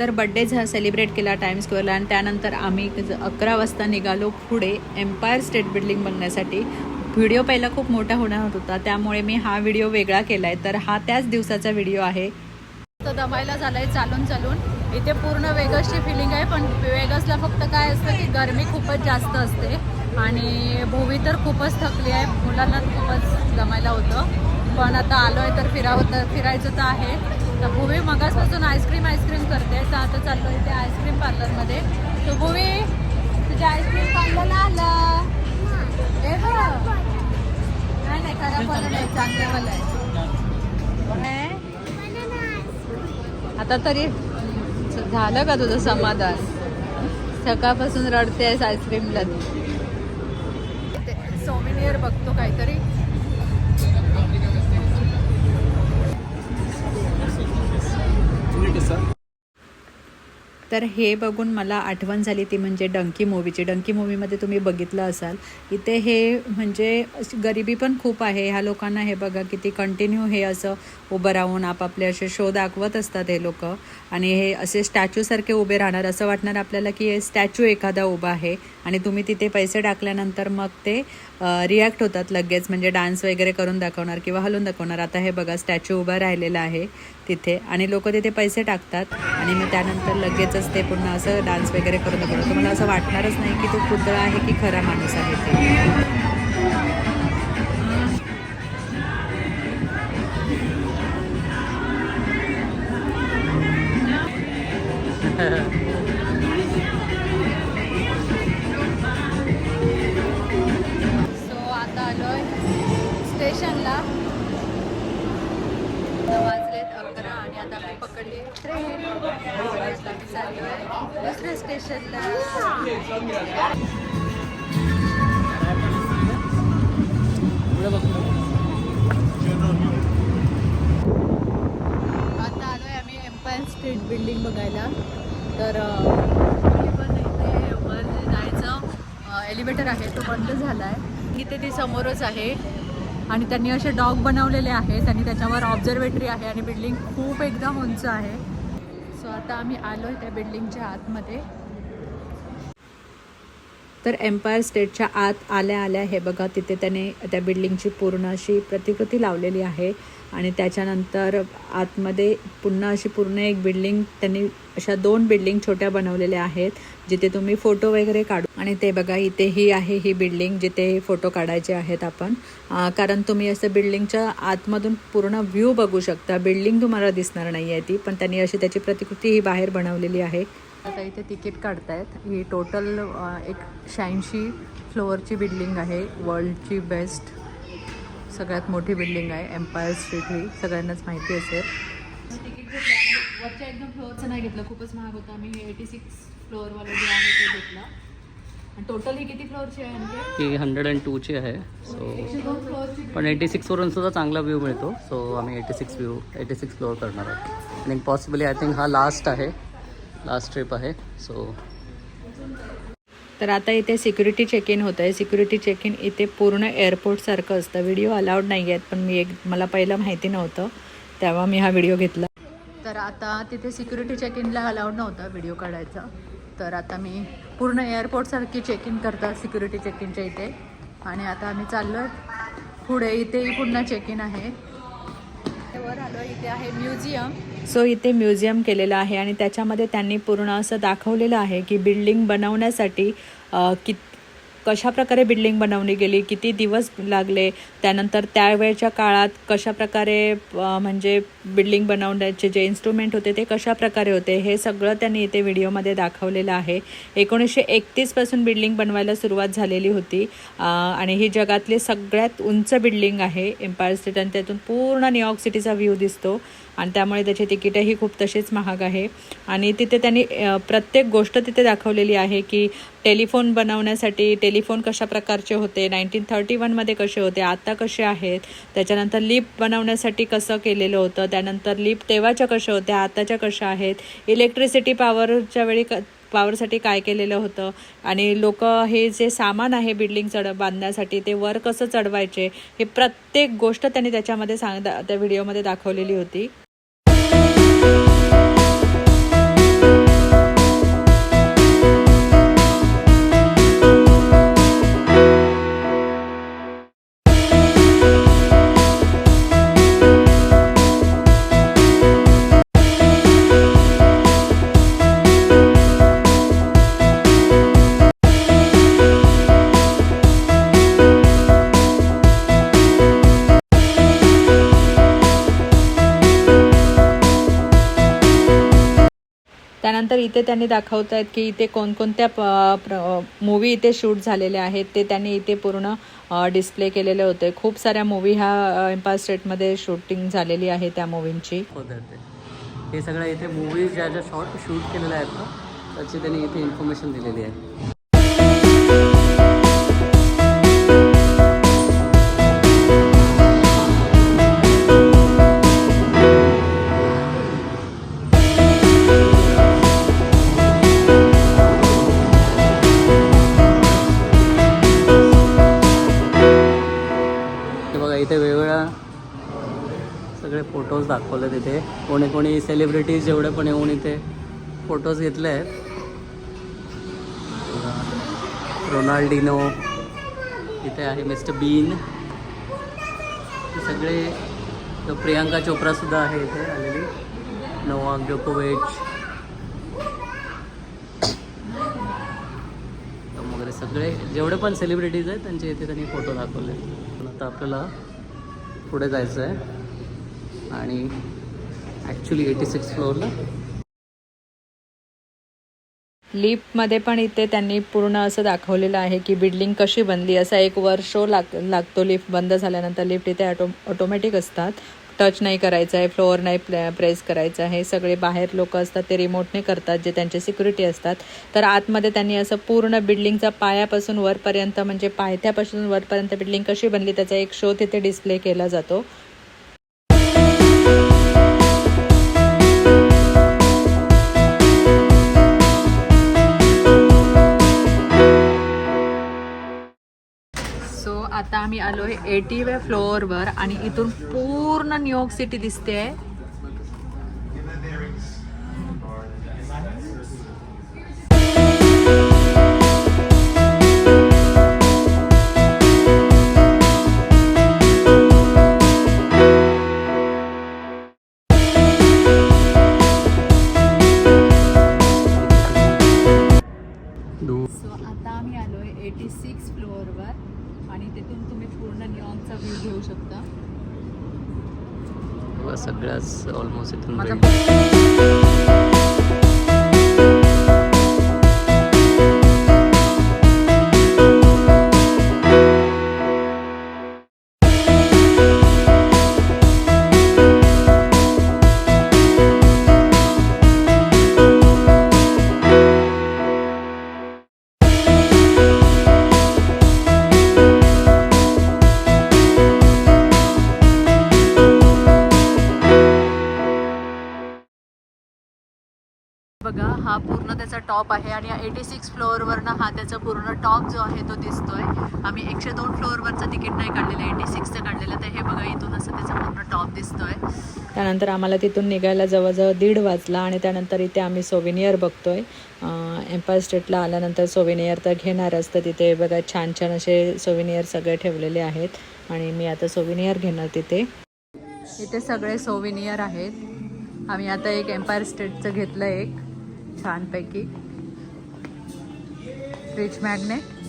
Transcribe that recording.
तर बड्डे झा सेलिब्रेट केला टाइम स्क्वेअरला आणि त्यानंतर आम्ही अकरा वाजता निघालो पुढे एम्पायर स्टेट बिल्डिंग बघण्यासाठी. व्हिडिओ पहिला खूप मोठा होणार होता. त्यामुळे मी हा व्हिडिओ वेगळा केला आहे तर हा त्याच दिवसाचा व्हिडिओ आहे. तर दमायला झालंय चालून चालून. इथे पूर्ण वेगसची फिलिंग आहे पण वेगसला फक्त काय असतं की गरमी खूपच जास्त असते. आणि भूवी तर खूपच थकली आहे. मुलांना खूपच जमायला होतं. पण आता आलो आहे तर फिरावं तर फिरायचं तर आहे. तर भूवी मगासपासून आईस्क्रीम आईस्क्रीम करते. तर आता चाललो इथे आईस्क्रीम पार्लरमध्ये तर भूवी तुझ्या आईस्क्रीम पार्लरला आलं. हे. नाही नाही खराब वालं नाही चांगलं वालं आहे आता तरी झालं का तुझं समाधान? सकाळपासून रडतेस आईस्क्रीमला सोमिनियर बघतो काहीतरी. तर हे बघून मला आठवण झाली ती म्हणजे डंकी मूवीची. डंकी मूवीमध्ये तुम्ही बघितलं असाल. इथे हे म्हणजे गरिबी पण खूप आहे. ह्या लोकांना हे बघा किती कंटिन्यू हे असं उभं राहून आपापले असे शो दाखवत असतात हे लोक. आणि हे असे स्टॅच्यूसारखे उभे राहणार. असं वाटणार आपल्याला की हे स्टॅच्यू एखादा उभा आहे. आणि तुम्ही तिथे पैसे टाकल्यानंतर मग ते रिॲक्ट होतात लगेच म्हणजे डान्स वगैरे करून दाखवणार किंवा हलून दाखवणार. आता हे बघा स्टॅच्यू उभा राहिलेला आहे तिथे. आणि लोक तिथे पैसे टाकतात. आणि मग त्यानंतर लगेचच ते पुन्हा असं डान्स वगैरे करून दाखवणार तुम्हाला असं वाटणारच नाही की तो पुतळा आहे की खरा माणूस आहे ते. स्टेशनला. आता वाजलेत अकरा आणि आता मी पकडली ट्रेन आता मी दुसऱ्या स्टेशनला. आता आलोय आम्ही एम्पायर स्टेट बिल्डिंग बघायला. तर अं, पण इथे वर जायचं. एलिव्हेटर आहे तो बंद झाला आहे इथे ती समोरच आहे. आणि त्यांनी असे डॉग बनवलेले आहेत. आणि त्याच्यावर ऑब्झर्वेटरी आहे आणि बिल्डिंग खूप एकदम उंच आहे. सो आता आम्ही आलो आहे त्या बिल्डिंगच्या आतमध्ये. तर एम्पायर स्टेटच्या आत आल्या आल्या हे बघा तिथे त्याने त्या बिल्डिंगची पूर्ण अशी प्रतिकृती लावलेली आहे. आणि त्याच्यानंतर आतमध्ये पुन्हा अशी पूर्ण एक बिल्डिंग त्यांनी अशा दोन बिल्डिंग छोट्या बनवलेल्या आहेत जिथे तुम्ही फोटो वगैरे काढू आणि ते बघा इथे ही आहे ही बिल्डिंग जिथे फोटो काढायचे आहेत आपण. कारण तुम्ही असं बिल्डिंगच्या आतमधून पूर्ण व्ह्यू बघू शकता. बिल्डिंग तुम्हाला दिसणार नाही आहे ती पण त्यांनी अशी त्याची प्रतिकृती ही बाहेर बनवलेली आहे. आता इथे तिकीट काढतायत. ही टोटल एक शहाऐंशी फ्लोअरची बिल्डिंग आहे. वर्ल्डची बेस्ट सगळ्यात मोठी बिल्डिंग आहे. एम्पायर स्ट्रीट ही. सगळ्यांनाच माहिती असेल. तिकीट घेतलं वरच्या एकदम फ्लोअरचं नाही घेतलं. खूपच महाग होतं. आम्ही हे एटी सिक्स फ्लोअरवालं जे आहे ते घेतलं. आणि टोटल ही किती फ्लोअरची आहे हंड्रेड अँड टूची आहे. सो पण एटी सिक्सवरून सुद्धा चांगला व्ह्यू मिळतो. सो आम्ही eighty six view eighty six floor करणार आहोत. आणि पॉसिबली आय थिंक हा लास्ट आहे. लास्ट ट्रिप आहे. सो तर आता इथे सिक्युरिटी चेक इन होतं आहे सिक्युरिटी चेक इन इथे पूर्ण एअरपोर्टसारखं असतं. व्हिडिओ अलाउड नाही आहेत पण मी एक मला पहिलं माहिती नव्हतं. तेव्हा मी हा व्हिडिओ घेतला. तर आता तिथे सिक्युरिटी चेक इनला अलाउड नव्हतं व्हिडिओ काढायचा. तर आता मी पूर्ण एअरपोर्टसारखी चेक इन करतात सिक्युरिटी चेक इनच्या इथे. आणि आता आम्ही चाललो पुढे. इथेही पुन्हा चेक इन आहे. वर आलो इथे आहे म्युझियम सो इथे म्युझियम केलेलं आहे आणि त्याच्यामध्ये त्यांनी पूर्ण असं दाखवलेलं आहे की बिल्डिंग बनवण्यासाठी कित कशाप्रकारे कशा प्रकारे बिल्डिंग बनवली गेली किती दिवस लागले त्यानंतर त्यावेळच्या काळात कशा प्रकारे म्हणजे बिल्डिंग बनवण्याचे जे इन्स्ट्रुमेंट होते ते कशा प्रकारे होते हे सगळं त्यांनी इथे व्हिडिओमध्ये दाखवलेलं आहे. एकोणीसशे एकतीसपासून बिल्डिंग बनवायला सुरुवात झालेली होती. आणि ही जगातली सगळ्यात उंच बिल्डिंग आहे एम्पायर स्टेट आणि त्यातून पूर्ण न्यूयॉर्क सिटीचा व्ह्यू दिसतो आणि त्यामुळे त्याची तिकीटही खूप तशीच महाग आहे. आणि तिथे त्यांनी प्रत्येक गोष्ट तिथे दाखवलेली आहे की टेलिफोन बनवण्यासाठी टे टेलिफोन कशा प्रकारचे होते नाईन्टीन थर्टी वनमध्ये कसे होते आता कसे आहेत त्याच्यानंतर लिप बनवण्यासाठी कसं केलेलं होतं त्यानंतर लिप तेव्हाच्या कशा होत्या आताच्या कशा आहेत इलेक्ट्रिसिटी पॉवरच्या वेळी क पॉवरसाठी काय केलेलं होतं आणि लोक हे जे सामान आहे बिल्डिंग चढ बांधण्यासाठी ते वर कसं चढवायचे हे प्रत्येक गोष्ट त्यांनी त्याच्यामध्ये सांग त्या व्हिडिओमध्ये दाखवलेली होती. त्यानंतर इथे त्यांनी दाखवत आहेत की इथे कोणकोणत्या मूवी इथे शूट झालेले आहेत ते त्यांनी इथे पूर्ण डिस्प्ले केलेले होते. खूप साऱ्या मूवी ह्या एम्पायर स्टेटमध्ये शूटिंग झालेली आहे त्या मूवींची हे सगळं इथे मूवीज ज्या ज्या शॉर्ट शूट केलेल्या आहेत ना त्याची त्यांनी इथे इन्फॉर्मेशन दिलेली आहे. दाखवलं तिथे कोणी कोणी सेलिब्रिटीज जेवढे पण येऊन इथे फोटोज घेतले आहेत. रोनाल्डिनो इथे आहे मिस्टर बीन. सगळे प्रियांका चोप्रा सुद्धा आहे इथे आलेली. नोवाक जोकोविच. वगैरे सगळे जेवढे पण सेलिब्रिटीज आहेत त्यांचे इथे त्यांनी फोटो दाखवले पण आता आपल्याला पुढे जायचं आहे आणि ॲक्च्युली एटी सिक्स फ्लोअरला लिफ्टमध्ये पण इथे त्यांनी पूर्ण असं दाखवलेलं आहे की बिल्डिंग कशी बनली. असा एक वर शो लाग लागतो. लिफ्ट बंद झाल्यानंतर लिफ्ट इथे ऑटो ऑटोमॅटिक असतात. टच नाही करायचं आहे फ्लोअर नाही प्रेस करायचं आहे. सगळे बाहेर लोक असतात ते रिमोटने करतात जे त्यांचे सिक्युरिटी असतात. तर आतमध्ये त्यांनी असं पूर्ण बिल्डिंगचा पायापासून वरपर्यंत म्हणजे पायथ्यापासून वरपर्यंत बिल्डिंग कशी बनली त्याचा एक शो तिथे डिस्प्ले केला जातो. आता आम्ही आलो आहे एटीव्या फ्लोअरवर आणि इथून पूर्ण न्यूयॉर्क सिटी दिसते आहे सगळ्याच ऑलमोस्ट इथून बघा हा पूर्ण त्याचा टॉप आहे आणि एटी सिक्स फ्लोअरवरनं हा त्याचा पूर्ण टॉप जो आहे तो दिसतोय. आम्ही एकशे दोन फ्लोअरवरचं तिकीट नाही काढलेलं एटी सिक्सचं काढलेलं तर हे बघा इथून असं त्याचा पूर्ण टॉप दिसतोय. त्यानंतर आम्हाला तिथून निघायला जवळजवळ दीड वाजला आणि त्यानंतर इथे आम्ही सोविनियर बघतोय. एम्पायर स्टेटला आल्यानंतर सोविनियर तर घेणारच तर तिथे बघा छान छान असे सोविनियर सगळे ठेवलेले आहेत आणि मी आता सोविनियर घेणार तिथे. इथे सगळे सोविनियर आहेत. आम्ही आता एक एम्पायर स्टेटचं घेतलं एक. छानपैकी. Fridge magnet